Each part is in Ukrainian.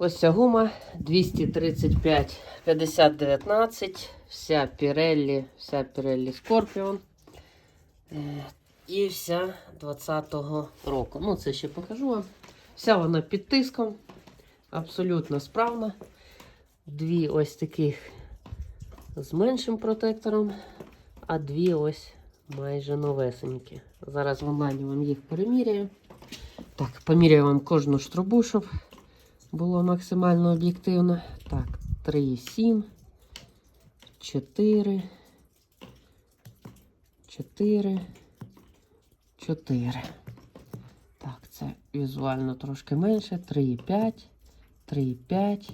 Ось ця гума 235 5019, вся Pirelli, вся Scorpion. Е, І вся 20-го року. Ну, це ще покажу вам. Вся вона під тиском, абсолютно справна. Дві ось таких з меншим протектором, а дві ось майже новесенькі. Зараз в онлайні вам їх переміряю. Так, поміряю вам кожну штрубу, щоб було максимально об'єктивно. Так, 3,7, 4, 4, 4. Так, це візуально трошки менше. 3,5, 3,5,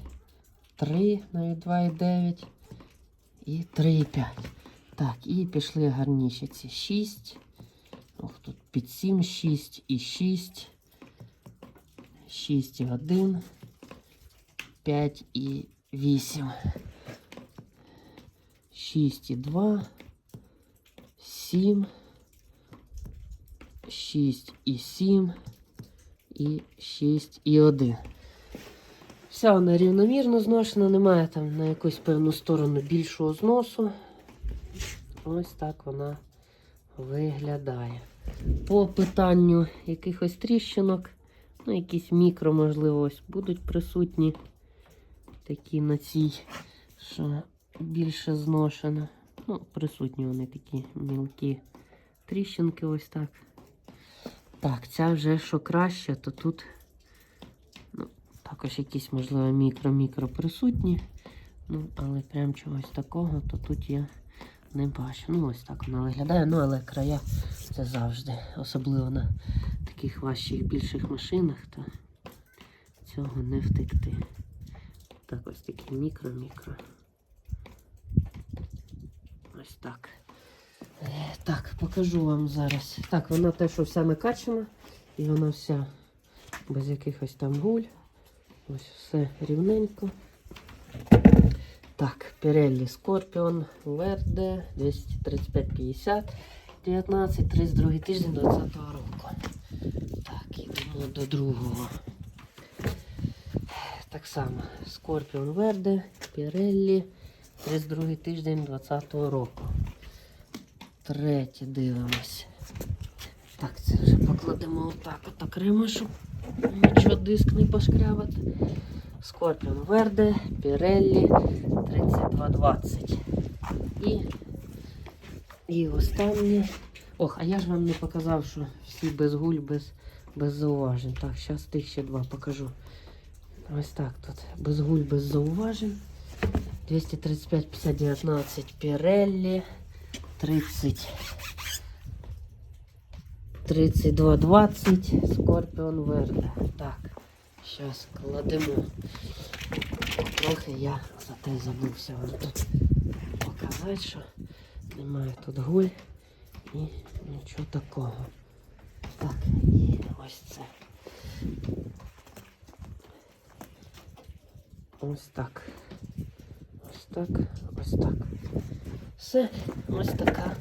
3, навіть 2,9 і 3,5. Так, і пішли гарніші ці 6. Ох, тут під 7, 6 і 6. 6 і 1. 5 і 8. 6 і 2. 7. 6 і 7. І 6 і 1. Вся вона рівномірно зношена, немає там на якусь певну сторону більшого зносу. Ось так вона виглядає. По питанню якихось тріщинок, ну, якісь мікро, можливо, ось будуть присутні. Такі на цій, що більше зношена. Ну, присутні вони такі мілкі тріщинки, ось так. Так, ця вже що краще, то тут ну, також якісь, можливо, мікро-мікро присутні. Ну, але прям чогось такого, то тут я не бачу. Ну, ось так вона виглядає. Ну, але края це завжди. Особливо на таких важчих більших машинах, то цього не втекти. Так, ось такі мікро-мікро. Ось так. Е, Так, покажу вам зараз. Так, вона те, що вся накачана, і вона вся без якихось там гуль. Ось все рівненько. Так, Pirelli Scorpion Verde 235-50 19, 32 тиждень 20 року. Так, ідемо до другого. Так само Scorpion Verde, Pirelli 32 тиждень 20 року. Третє дивимось. Так, це вже покладемо отак от окремо, щоб нічого диск не пошкрябати. Scorpion Verde, Pirelli 3220. І, і останнє. Ох, а я ж вам не показав, що всі без гуль, без, без зауважень. Так, зараз тих ще два покажу. Ось так тут. Без гуль, без зауважень. 235 50 19 Pirelli 30 32 20 Scorpion Verde. Так, зараз кладемо. Трохи я за те забувся вам тут показати, що немає тут гуль і нічого такого. Так, і ось це. Ось так. Ось так, ось так. Все, ось така.